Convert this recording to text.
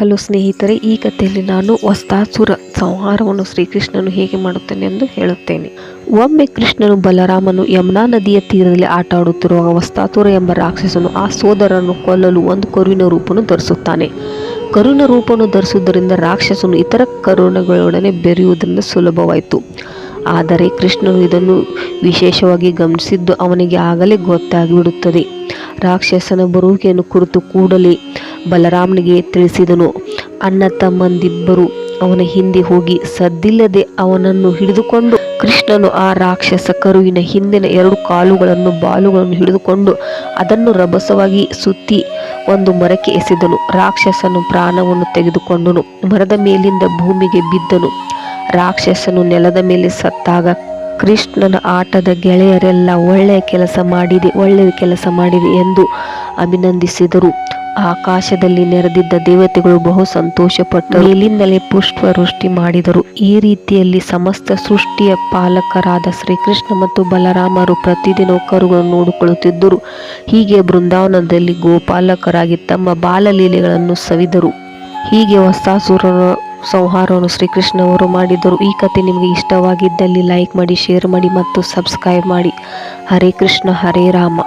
Hello ಸ್ನೇಹಿತರೆ, ಈ ಕಥೆಯಲ್ಲಿ ನಾನು ವಸ್ತಾಸುರ ಸಂಹಾರವನ್ನು ಶ್ರೀಕೃಷ್ಣನು ಹೇಗೆ ಮಾಡುತ್ತಾನೆ ಎಂದು ಹೇಳುತ್ತೇನೆ. ಒಮ್ಮೆ ಕೃಷ್ಣನು ಬಲರಾಮನು ಯಮುನಾ ನದಿಯ ತೀರದಲ್ಲಿ ಆಟ ಆಡುತ್ತಿರುವಾಗ ವಸ್ತಾಸುರ ಎಂಬ ರಾಕ್ಷಸನು ಆ ಸೋದರನ್ನು ಕೊಲ್ಲಲು ಒಂದು ಕರುವಿನ ರೂಪವನ್ನು ಧರಿಸುತ್ತಾನೆ. ಕರುವಿನ ರೂಪವನ್ನು ಧರಿಸುವುದರಿಂದ ರಾಕ್ಷಸನು ಇತರ ಕರುಣಗಳೊಡನೆ ಬೆರೆಯುವುದರಿಂದ ಸುಲಭವಾಯಿತು. ಆದರೆ ಕೃಷ್ಣನು ಇದನ್ನು ವಿಶೇಷವಾಗಿ ಗಮನಿಸಿದ್ದು ಅವನಿಗೆ ಆಗಲೇ ಗೊತ್ತಾಗಿಬಿಡುತ್ತದೆ. ರಾಕ್ಷಸನ ಬರುವಿಕೆಯನ್ನು ಕುರಿತು ಕೂಡಲೇ ಬಲರಾಮನಿಗೆ ತಿಳಿಸಿದನು. ಅಣ್ಣ ತಮ್ಮಂದಿಬ್ಬರು ಅವನ ಹಿಂದೆ ಹೋಗಿ ಸದ್ದಿಲ್ಲದೆ ಅವನನ್ನು ಹಿಡಿದುಕೊಂಡು ಕೃಷ್ಣನು ಆ ರಾಕ್ಷಸ ಕರುವಿನ ಹಿಂದಿನ ಎರಡು ಕಾಲುಗಳನ್ನು ಬಾಲುಗಳನ್ನು ಹಿಡಿದುಕೊಂಡು ಅದನ್ನು ರಭಸವಾಗಿ ಸುತ್ತಿ ಒಂದು ಮರಕ್ಕೆ ಎಸೆದನು. ರಾಕ್ಷಸನು ಪ್ರಾಣವನ್ನು ತೆಗೆದುಕೊಂಡನು. ಮರದ ಮೇಲಿಂದ ಭೂಮಿಗೆ ಬಿದ್ದನು. ರಾಕ್ಷಸನು ನೆಲದ ಮೇಲೆ ಸತ್ತಾಗ ಕೃಷ್ಣನ ಆಟದ ಗೆಳೆಯರೆಲ್ಲ ಒಳ್ಳೆಯ ಕೆಲಸ ಮಾಡಿದೆ ಒಳ್ಳೆಯ ಕೆಲಸ ಮಾಡಿದೆ ಎಂದು ಅಭಿನಂದಿಸಿದರು. ಆಕಾಶದಲ್ಲಿ ನೆರೆದಿದ್ದ ದೇವತೆಗಳು ಬಹು ಸಂತೋಷಪಟ್ಟರು. ಮೇಲಿಂದಲೇ ಪುಷ್ಪವೃಷ್ಟಿ ಮಾಡಿದರು. ಈ ರೀತಿಯಲ್ಲಿ ಸಮಸ್ತ ಸೃಷ್ಟಿಯ ಪಾಲಕರಾದ ಶ್ರೀಕೃಷ್ಣ ಮತ್ತು ಬಲರಾಮರು ಪ್ರತಿದಿನ ಕರುಗಳನ್ನು ನೋಡಿಕೊಳ್ಳುತ್ತಿದ್ದರು. ಹೀಗೆ ಬೃಂದಾವನದಲ್ಲಿ ಗೋಪಾಲಕರಾಗಿ ತಮ್ಮ ಬಾಲಲೀಲೆಗಳನ್ನು ಸವಿದರು. ಹೀಗೆ ಹೊಸಾಸುರರ ಸಂಹಾರವನ್ನು ಶ್ರೀಕೃಷ್ಣ ಅವರು ಮಾಡಿದರು. ಈ ಕತೆ ನಿಮಗೆ ಇಷ್ಟವಾಗಿದ್ದಲ್ಲಿ ಲೈಕ್ ಮಾಡಿ, ಶೇರ್ ಮಾಡಿ ಮತ್ತು ಸಬ್ಸ್ಕ್ರೈಬ್ ಮಾಡಿ. ಹರೇ ಕೃಷ್ಣ, ಹರೇ ರಾಮ.